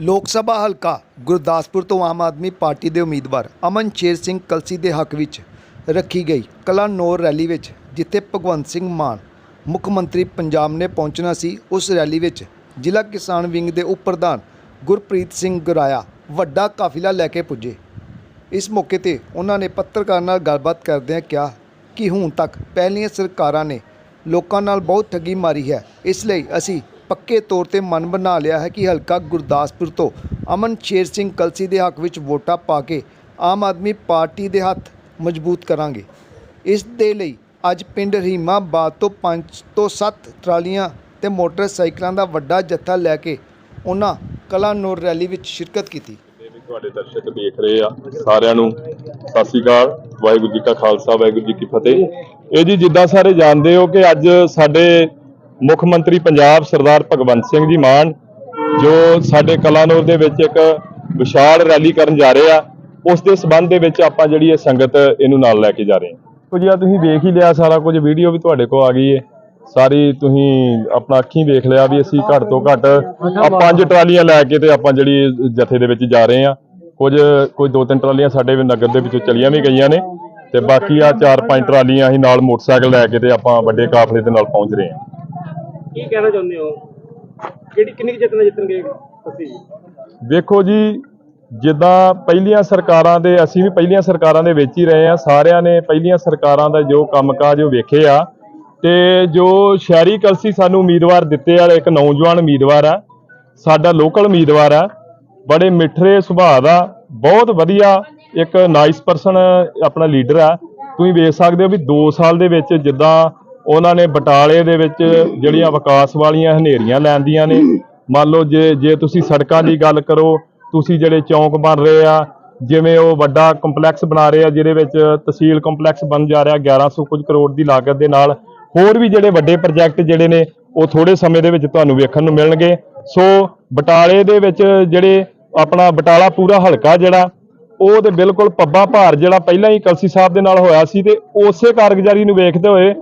ਲੋਕ ਸਭਾ ਹਲਕਾ ਗੁਰਦਾਸਪੁਰ ਤੋਂ ਆਮ ਆਦਮੀ ਪਾਰਟੀ ਦੇ ਉਮੀਦਵਾਰ ਅਮਨ ਸ਼ੇਰ ਸਿੰਘ ਕਲਸੀ ਦੇ ਹੱਕ ਵਿੱਚ ਰੱਖੀ ਗਈ ਕਲਾਨੌਰ ਰੈਲੀ ਵਿੱਚ, ਜਿੱਥੇ ਭਗਵੰਤ ਸਿੰਘ ਮਾਨ ਮੁੱਖ ਮੰਤਰੀ ਪੰਜਾਬ ਨੇ ਪਹੁੰਚਣਾ ਸੀ, ਉਸ ਰੈਲੀ ਵਿੱਚ ਜ਼ਿਲ੍ਹਾ ਕਿਸਾਨ ਵਿੰਗ ਦੇ ਉਪ ਪ੍ਰਧਾਨ ਗੁਰਪ੍ਰੀਤ ਸਿੰਘ ਗੁਰਾਇਆ ਵੱਡਾ ਕਾਫਿਲਾ ਲੈ ਕੇ ਪੁੱਜੇ। ਇਸ ਮੌਕੇ ਤੇ ਉਹਨਾਂ ਨੇ ਪੱਤਰਕਾਰ ਨਾਲ ਗੱਲਬਾਤ ਕਰਦਿਆਂ ਕਿਹਾ ਕਿ ਹੁਣ ਤੱਕ ਪਹਿਲੀਆਂ ਸਰਕਾਰਾਂ ਨੇ ਲੋਕਾਂ ਨਾਲ ਬਹੁਤ ਠੱਗੀ ਮਾਰੀ ਹੈ, ਇਸ ਲਈ ਅਸੀਂ ਪੱਕੇ ਤੌਰ ਤੇ ਮਨ ਬਣਾ ਲਿਆ ਹੈ ਕਿ ਹਲਕਾ ਗੁਰਦਾਸਪੁਰ ਤੋਂ ਅਮਨ ਸ਼ੇਰ ਸਿੰਘ ਕਲਸੀ ਦੇ ਹੱਕ ਵਿੱਚ ਵੋਟਾਂ ਪਾ ਕੇ ਆਮ ਆਦਮੀ ਪਾਰਟੀ ਦੇ ਹੱਥ ਮਜ਼ਬੂਤ ਕਰਾਂਗੇ। ਇਸ ਦੇ ਲਈ ਅੱਜ ਪਿੰਡ ਰਹੀਮਾਬਾਦ ਤੋਂ 5 ਤੋਂ 7 ਟਰਾਲੀਆਂ ਤੇ ਮੋਟਰਸਾਈਕਲਾਂ ਦਾ ਵੱਡਾ ਜੱਥਾ ਲੈ ਕੇ ਉਹਨਾਂ ਕਲਾਨੌਰ ਰੈਲੀ ਵਿੱਚ ਸ਼ਿਰਕਤ ਕੀਤੀ। ਤੁਹਾਡੇ ਦਰਸ਼ਕ ਦੇਖ ਰਹੇ ਆ ਸਾਰਿਆਂ ਨੂੰ। ਸਤਿ ਸ੍ਰੀ ਅਕਾਲ, ਵਾਹਿਗੁਰੂ ਜੀ ਕਾ ਖਾਲਸਾ, ਵਾਹਿਗੁਰੂ ਜੀ ਕੀ ਫਤਿਹ। ਇਹ ਜੀ ਜਿੱਦਾਂ ਸਾਰੇ ਜਾਣਦੇ ਹੋ ਕਿ ਅੱਜ ਸਾਡੇ ਮੁੱਖ ਮੰਤਰੀ ਪੰਜਾਬ ਸਰਦਾਰ ਭਗਵੰਤ ਸਿੰਘ ਜੀ ਮਾਨ, ਜੋ ਸਾਡੇ ਕਲਾਨੌਰ ਦੇ ਵਿੱਚ ਇੱਕ ਵਿਸ਼ਾਲ ਰੈਲੀ ਕਰਨ ਜਾ ਰਹੇ ਆ, ਉਸ ਦੇ ਸਬੰਧ ਦੇ ਵਿੱਚ ਆਪਾਂ ਜਿਹੜੀ ਇਹ ਸੰਗਤ ਇਹਨੂੰ ਨਾਲ ਲੈ ਕੇ ਜਾ ਰਹੇ ਹਾਂ। ਕੁਝ ਆ ਤੁਸੀਂ ਵੇਖ ਹੀ ਲਿਆ ਸਾਰਾ ਕੁਝ, ਵੀਡੀਓ ਵੀ ਤੁਹਾਡੇ ਕੋਲ ਆ ਗਈ ਹੈ ਸਾਰੀ ਤੁਸੀਂ ਆਪਣਾ ਅੱਖੀਂ ਵੇਖ ਲਿਆ ਵੀ ਅਸੀਂ ਘੱਟ ਤੋਂ ਘੱਟ ਆ ਪੰਜ ਟਰਾਲੀਆਂ ਲੈ ਕੇ ਤੇ ਆਪਾਂ ਜਿਹੜੀ ਜਥੇ ਦੇ ਵਿੱਚ ਜਾ ਰਹੇ ਹਾਂ। ਕੁਝ, ਕੋਈ ਦੋ ਤਿੰਨ ਟਰਾਲੀਆਂ ਸਾਡੇ ਵੀ ਨਗਰ ਦੇ ਵਿੱਚੋਂ ਚਲੀਆਂ ਵੀ ਗਈਆਂ ਨੇ ਤੇ ਬਾਕੀ ਆ ਚਾਰ ਪੰਜ ਟਰਾਲੀਆਂ ਅਸੀਂ ਨਾਲ ਮੋਟਰਸਾਈਕਲ ਲੈ ਕੇ ਤੇ ਆਪਾਂ ਵੱਡੇ ਕਾਫਲੇ ਦੇ ਨਾਲ ਪਹੁੰਚ ਰਹੇ ਹਾਂ। ਕੀ ਕਹਿਣਾ ਚਾਹੁੰਦੇ ਹੋ? ਕਿਹੜੀ ਕਿੰਨੀ ਜਿੱਤਣਾ ਜਿੱਤਣਗੇ ਤੁਸੀਂ? ਵੇਖੋ ਜੀ, ਜਿੱਦਾਂ ਪਹਿਲੀਆਂ ਸਰਕਾਰਾਂ ਦੇ, ਅਸੀਂ ਵੀ ਪਹਿਲੀਆਂ ਸਰਕਾਰਾਂ ਦੇ ਵਿੱਚ ਹੀ ਰਹੇ ਆ ਸਾਰਿਆਂ ਨੇ ਪਹਿਲੀਆਂ ਸਰਕਾਰਾਂ ਦਾ ਜੋ ਕੰਮਕਾਜ ਉਹ ਵੇਖੇ ਆ ਤੇ ਜੋ ਸ਼ਹਿਰੀ ਕਲਸੀ ਸਾਨੂੰ ਉਮੀਦਵਾਰ ਦਿੱਤੇ ਆ, ਇੱਕ ਨੌਜਵਾਨ ਉਮੀਦਵਾਰ ਆ, ਸਾਡਾ ਲੋਕਲ ਉਮੀਦਵਾਰ ਆ, ਬੜੇ ਮਿੱਠਰੇ ਸੁਭਾਅ ਦਾ, ਬਹੁਤ ਵਧੀਆ ਇੱਕ ਨਾਈਸ ਪਰਸਨ ਆਪਣਾ ਲੀਡਰ ਆ। ਤੁਸੀਂ ਵੇਖ ਸਕਦੇ ਹੋ ਵੀ 2 ਸਾਲ ਦੇ ਵਿੱਚ ਜਿੱਦਾਂ ਉਹਨਾਂ ਨੇ ਬਟਾਲੇ ਦੇ ਵਿੱਚ ਜਿਹੜੀਆਂ ਵਿਕਾਸ ਵਾਲੀਆਂ ਹਨੇਰੀਆਂ ਲੈਂਦੀਆਂ ਨੇ। ਮੰਨ ਲਓ ਜੇ ਜੇ ਤੁਸੀਂ ਸੜਕਾਂ ਦੀ ਗੱਲ ਕਰੋ, ਤੁਸੀਂ ਜਿਹੜੇ ਚੌਂਕ ਬਣ ਰਹੇ ਆ, ਜਿਵੇਂ ਉਹ ਵੱਡਾ ਕੰਪਲੈਕਸ ਬਣਾ ਰਹੇ ਆ, ਜਿਹਦੇ ਵਿੱਚ ਤਹਿਸੀਲ ਕੰਪਲੈਕਸ ਬਣ ਜਾ ਰਿਹਾ 1100 ਕੁਝ ਕਰੋੜ ਦੀ ਲਾਗਤ ਦੇ ਨਾਲ। ਹੋਰ ਵੀ ਜਿਹੜੇ ਵੱਡੇ ਪ੍ਰੋਜੈਕਟ ਜਿਹੜੇ ਨੇ, ਉਹ ਥੋੜੇ ਸਮੇਂ ਦੇ ਵਿੱਚ ਤੁਹਾਨੂੰ ਵੇਖਣ ਨੂੰ ਮਿਲਣਗੇ। ਸੋ ਬਟਾਲੇ ਦੇ ਵਿੱਚ ਜਿਹੜੇ ਆਪਣਾ ਬਟਾਲਾ ਪੂਰਾ ਹਲਕਾ ਜਿਹੜਾ ਉਹ ਤੇ ਬਿਲਕੁਲ ਪੱਬਾ ਭਾਰ ਜਿਹੜਾ ਪਹਿਲਾਂ ਹੀ ਕਲਸੀ ਸਾਹਿਬ ਦੇ ਨਾਲ ਹੋਇਆ ਸੀ ਤੇ ਉਸੇ ਕਾਰਗੁਜ਼ਾਰੀ ਨੂੰ ਵੇਖਦੇ ਹੋਏ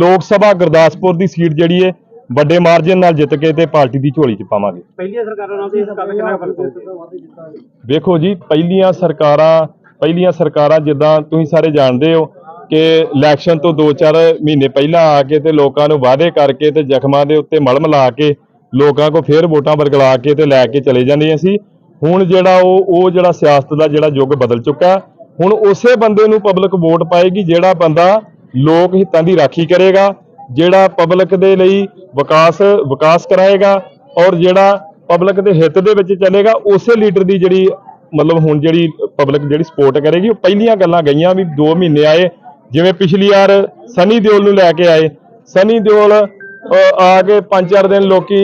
ਲੋਕ ਸਭਾ ਗੁਰਦਾਸਪੁਰ ਦੀ ਸੀਟ ਜਿਹੜੀ ਹੈ ਵੱਡੇ ਮਾਰਜਨ ਨਾਲ ਜਿੱਤ ਕੇ ਤੇ ਪਾਰਟੀ ਦੀ ਝੋਲੀ 'ਚ ਪਾਵਾਂਗੇ। ਪਹਿਲੀਆਂ ਸਰਕਾਰਾਂ ਨਾਲ ਇਸ ਗੱਲ ਕਿੰਨਾ ਫ਼ਰਕ ਹੋਊਗਾ ਵੇਖੋ ਜੀ ਪਹਿਲੀਆਂ ਸਰਕਾਰਾਂ ਪਹਿਲੀਆਂ ਸਰਕਾਰਾਂ ਜਿੱਦਾਂ ਤੁਸੀਂ ਸਾਰੇ ਜਾਣਦੇ ਹੋ ਕਿ ਇਲੈਕਸ਼ਨ ਤੋਂ 2-4 ਮਹੀਨੇ ਪਹਿਲਾਂ ਆ ਕੇ ਤੇ ਲੋਕਾਂ ਨੂੰ ਵਾਅਦੇ ਕਰਕੇ ਤੇ ਜ਼ਖਮਾਂ ਦੇ ਉੱਤੇ ਮਲਮ ਲਾ ਕੇ ਲੋਕਾਂ ਕੋ ਫੇਰ ਵੋਟਾਂ ਵਰਗਲਾ ਕੇ ਤੇ ਲੈ ਕੇ ਚਲੇ ਜਾਂਦੀਆਂ ਸੀ। ਹੁਣ ਜਿਹੜਾ ਉਹ ਉਹ ਜਿਹੜਾ ਸਿਆਸਤ ਦਾ ਜਿਹੜਾ ਯੁੱਗ ਬਦਲ ਚੁੱਕਾ ਹੁਣ ਉਸੇ ਬੰਦੇ ਨੂੰ ਪਬਲਿਕ ਵੋਟ ਪਾਏਗੀ ਜਿਹੜਾ ਬੰਦਾ ਲੋਕ ਹਿੱਤਾਂ ਦੀ ਰਾਖੀ ਕਰੇਗਾ, ਜਿਹੜਾ ਪਬਲਿਕ ਦੇ ਲਈ ਵਿਕਾਸ ਵਿਕਾਸ ਕਰਾਏਗਾ ਔਰ ਜਿਹੜਾ ਪਬਲਿਕ ਦੇ ਹਿੱਤ ਦੇ ਵਿੱਚ ਚੱਲੇਗਾ, ਉਸੇ ਲੀਡਰ ਦੀ ਜਿਹੜੀ ਮਤਲਬ ਹੁਣ ਜਿਹੜੀ ਪਬਲਿਕ ਜਿਹੜੀ ਸਪੋਰਟ ਕਰੇਗੀ, ਉਹ ਪਹਿਲੀਆਂ ਗੱਲਾਂ ਗਈਆਂ ਵੀ 2 ਮਹੀਨੇ ਆਏ, ਜਿਵੇਂ ਪਿਛਲੀ ਵਾਰ ਸਨੀ ਦਿਓਲ ਨੂੰ ਲੈ ਕੇ ਆਏ, ਸਨੀ ਦਿਓਲ ਆ ਕੇ ਪੰਜ ਚਾਰ ਦਿਨ ਲੋਕੀ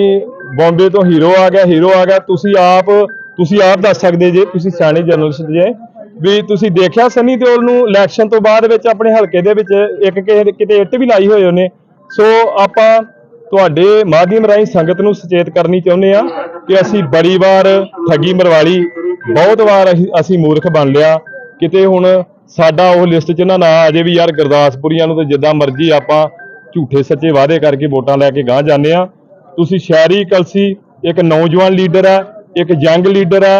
ਬੰਬੇ ਤੋਂ ਹੀਰੋ ਆ ਗਿਆ, ਹੀਰੋ ਆ ਗਿਆ, ਤੁਸੀਂ ਆਪ ਤੁਸੀਂ ਆਪ ਦੱਸ ਸਕਦੇ ਜੇ, ਤੁਸੀਂ ਸਿਆਣੇ ਜਰਨਲਿਸਟ ਜੇ, ਵੀ ਤੁਸੀਂ ਦੇਖਿਆ ਸਨੀ ਦਿਓਲ ਨੂੰ ਇਲੈਕਸ਼ਨ ਤੋਂ ਬਾਅਦ ਵਿੱਚ ਆਪਣੇ ਹਲਕੇ ਦੇ ਵਿੱਚ ਇੱਕ ਕਿਸੇ- ਕਿਤੇ ਇੱਟ ਵੀ ਲਾਈ ਹੋਏ ਉਹਨੇ? ਸੋ ਆਪਾਂ ਤੁਹਾਡੇ ਮਾਧਿਅਮ ਰਾਹੀਂ ਸੰਗਤ ਨੂੰ ਸੁਚੇਤ ਕਰਨੀ ਚਾਹੁੰਦੇ ਆ ਕਿ ਅਸੀਂ ਬੜੀ ਵਾਰ ਠੱਗੀ ਮਰਵਾਲੀ, ਬਹੁਤ ਵਾਰ ਅਸੀਂ- ਅਸੀਂ ਮੂਰਖ ਬਣ ਲਿਆ। ਕਿਤੇ ਹੁਣ ਸਾਡਾ ਉਹ ਲਿਸਟ 'ਚ ਨਾ ਨਾ ਆ ਜੇ ਵੀ ਯਾਰ ਗੁਰਦਾਸਪੁਰੀਆਂ ਨੂੰ ਤੇ ਜਿੱਦਾਂ ਮਰਜ਼ੀ ਆਪਾਂ ਝੂਠੇ ਸੱਚੇ ਵਾਅਦੇ ਕਰਕੇ ਵੋਟਾਂ ਲੈ ਕੇ ਗਾਂ ਜਾਂਦੇ ਆ ਤੁਸੀਂ ਸ਼ਹਿਰੀ ਕਲਸੀ, ਇੱਕ ਨੌਜਵਾਨ ਲੀਡਰ ਹੈ ਇੱਕ ਯੰਗ ਲੀਡਰ ਹੈ,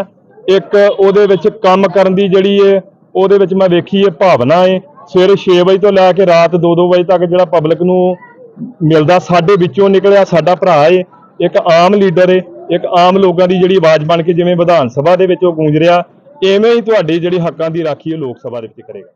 ਇੱਕ ਉਹਦੇ ਵਿੱਚ ਕੰਮ ਕਰਨ ਦੀ ਜਿਹੜੀ ਹੈ ਉਹਦੇ ਵਿੱਚ ਮੈਂ ਵੇਖੀ ਹੈ ਭਾਵਨਾ ਏ। ਸਵੇਰੇ 6 ਵਜੇ ਤੋਂ ਲੈ ਕੇ ਰਾਤ 2-2 ਵਜੇ ਤੱਕ ਜਿਹੜਾ ਪਬਲਿਕ ਨੂੰ ਮਿਲਦਾ, ਸਾਡੇ ਵਿੱਚੋਂ ਨਿਕਲਿਆ ਸਾਡਾ ਭਰਾ ਏ, ਇੱਕ ਆਮ ਲੀਡਰ ਏ, ਇੱਕ ਆਮ ਲੋਕਾਂ ਦੀ ਜਿਹੜੀ ਆਵਾਜ਼ ਬਣ ਕੇ ਜਿਵੇਂ ਵਿਧਾਨ ਸਭਾ ਦੇ ਵਿੱਚ ਉਹ ਗੂੰਜ ਰਿਹਾ, ਐਵੇਂ ਹੀ ਤੁਹਾਡੀ ਜਿਹੜੀ ਹੱਕਾਂ ਦੀ ਰਾਖੀ ਉਹ ਲੋਕ ਸਭਾ ਦੇ ਵਿੱਚ ਕਰੇਗਾ।